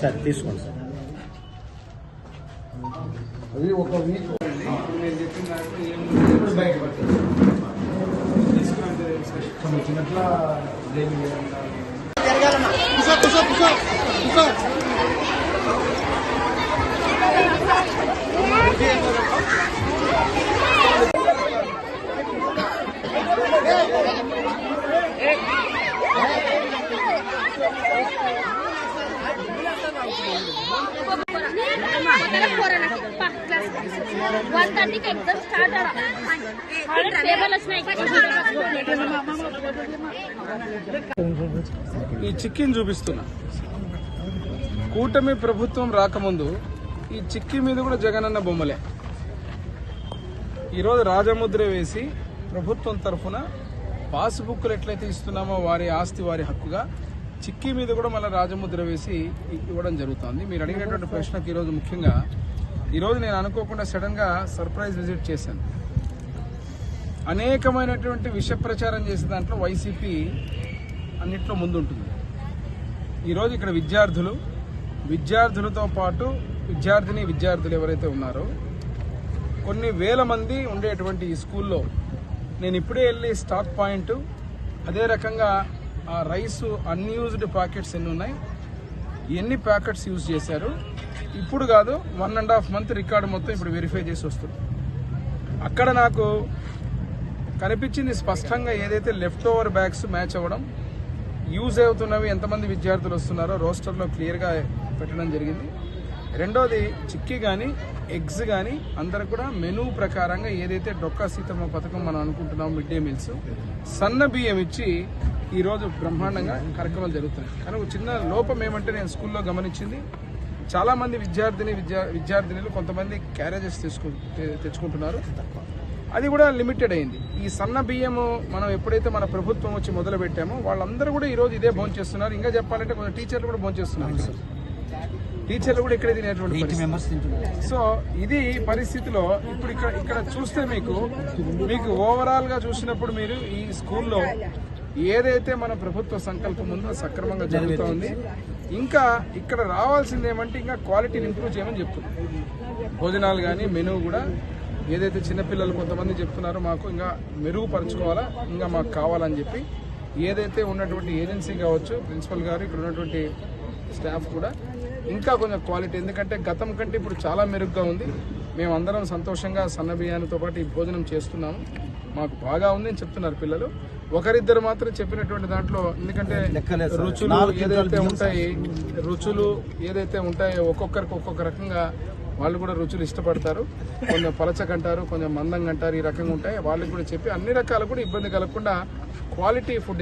Sir. తీసుకోండి sir. అది ఒక వీక్. నేను చెప్పిన దాంట్లో బయటపడతాను తీసుకున్నాను చిన్నట్లా బ్లేమ్ చేయాలంటారు వన్ థర్టీకి ఎగ్జామ్ స్టార్ట్ ఆల్రెడీ పేపర్లు వచ్చినాయి ఈ చిక్కిని చూపిస్తున్నా కూటమి ప్రభుత్వం రాకముందు ఈ చిక్కి మీద కూడా జగనన్న బొమ్మలే. ఈరోజు రాజముద్ర వేసి ప్రభుత్వం తరఫున పాస్బుక్లు ఎట్లయితే ఇస్తున్నామో వారి ఆస్తి వారి హక్కుగా చిక్కీ మీద కూడా మళ్ళీ రాజముద్ర వేసి ఇవ్వడం జరుగుతుంది. మీరు అడిగినటువంటి ప్రశ్నకు ఈరోజు ముఖ్యంగా ఈరోజు నేను అనుకోకుండా సడన్గా సర్ప్రైజ్ విజిట్ చేశాను. అనేకమైనటువంటి విష ప్రచారం చేసే దాంట్లో వైసీపీ అన్నిట్లో ముందుంటుంది. ఈరోజు ఇక్కడ విద్యార్థులు విద్యార్థులతో పాటు విద్యార్థిని విద్యార్థులు ఎవరైతే ఉన్నారో కొన్ని వేల మంది ఉండేటువంటి ఈ స్కూల్లో. నేను ఇప్పుడే వెళ్ళి స్టాక్ పాయింట్ అదే రకంగా ఆ రైస్ అన్యూజ్డ్ ప్యాకెట్స్ ఎన్ని ఉన్నాయి ఎన్ని ప్యాకెట్స్ యూజ్ చేశారు ఇప్పుడు కాదు one and half month record మొత్తం ఇప్పుడు వెరిఫై చేసి వస్తుంది. అక్కడ నాకు కనిపించింది స్పష్టంగా ఏదైతే లెఫ్ట్ ఓవర్ బ్యాగ్స్ మ్యాచ్ అవ్వడం యూజ్ అవుతున్నవి ఎంతమంది విద్యార్థులు వస్తున్నారో రోస్టర్లో క్లియర్గా పెట్టడం జరిగింది. రెండోది చిక్కీ కానీ ఎగ్స్ కానీ అందరు కూడా మెనూ ప్రకారంగా ఏదైతే డొక్కా సీతమ్మ పథకం మనం అనుకుంటున్నాం మిడ్ డే మీల్స్ సన్న బియ్యం ఇచ్చి ఈరోజు బ్రహ్మాండంగా కార్యక్రమాలు జరుగుతున్నాయి. కానీ ఒక చిన్న లోపం ఏమంటే నేను స్కూల్లో గమనించింది చాలామంది విద్యార్థిని విద్యా విద్యార్థినులు కొంతమంది క్యారేజెస్ తీసుకు తె- తెచ్చుకుంటున్నారు. అది కూడా లిమిటెడ్ అయింది. ఈ సన్న బియ్యము మనం ఎప్పుడైతే మన ప్రభుత్వం వచ్చి మొదలు పెట్టామో వాళ్ళందరూ కూడా ఈ రోజు ఇదే భోజనం చేస్తున్నారు. ఇంకా చెప్పాలంటే కొంచెం టీచర్లు కూడా భోజనం చేస్తున్నారు టీచర్లు కూడా ఇక్కడే తినేటువంటి. సో ఇది పరిస్థితిలో ఇప్పుడు ఇక్కడ ఇక్కడ చూస్తే మీకు మీకు ఓవరాల్గా చూసినప్పుడు మీరు ఈ స్కూల్లో ఏదైతే మన ప్రభుత్వ సంకల్పం ఉందో సక్రమంగా జరుగుతూ ఉంది. ఇంకా ఇక్కడ రావాల్సింది ఏమంటే ఇంకా క్వాలిటీని ఇంప్రూవ్ చేయమని చెప్తుంది భోజనాలు కానీ మెనూ కూడా ఏదైతే చిన్నపిల్లలు కొంతమంది చెప్తున్నారో మాకు ఇంకా మెరుగుపరచుకోవాలా ఇంకా మాకు కావాలని చెప్పి ఏదైతే ఉన్నటువంటి ఏజెన్సీ కావచ్చు ప్రిన్సిపల్ గారు ఇక్కడ ఉన్నటువంటి స్టాఫ్ కూడా ఇంకా కొంచెం క్వాలిటీ ఎందుకంటే గతం కంటే ఇప్పుడు చాలా మెరుగ్గా ఉంది. మేమందరం సంతోషంగా సన్న బియ్యానితో పాటు ఈ భోజనం చేస్తున్నాము. మాకు బాగా ఉంది అని చెప్తున్నారు పిల్లలు. ఒకరిద్దరు మాత్రం చెప్పినటువంటి దాంట్లో ఎందుకంటే రుచులు ఏదైతే ఉంటాయి రుచులు ఏదైతే ఉంటాయో ఒక్కొక్కరికి ఒక్కొక్క రకంగా వాళ్ళు కూడా రుచులు ఇష్టపడతారు. కొంచెం పలచకంటారు కొంచెం మందంగా అంటారు ఈ రకంగా ఉంటాయి. వాళ్ళకి కూడా చెప్పి అన్ని రకాలు కూడా ఇబ్బంది కలగకుండా క్వాలిటీ ఫుడ్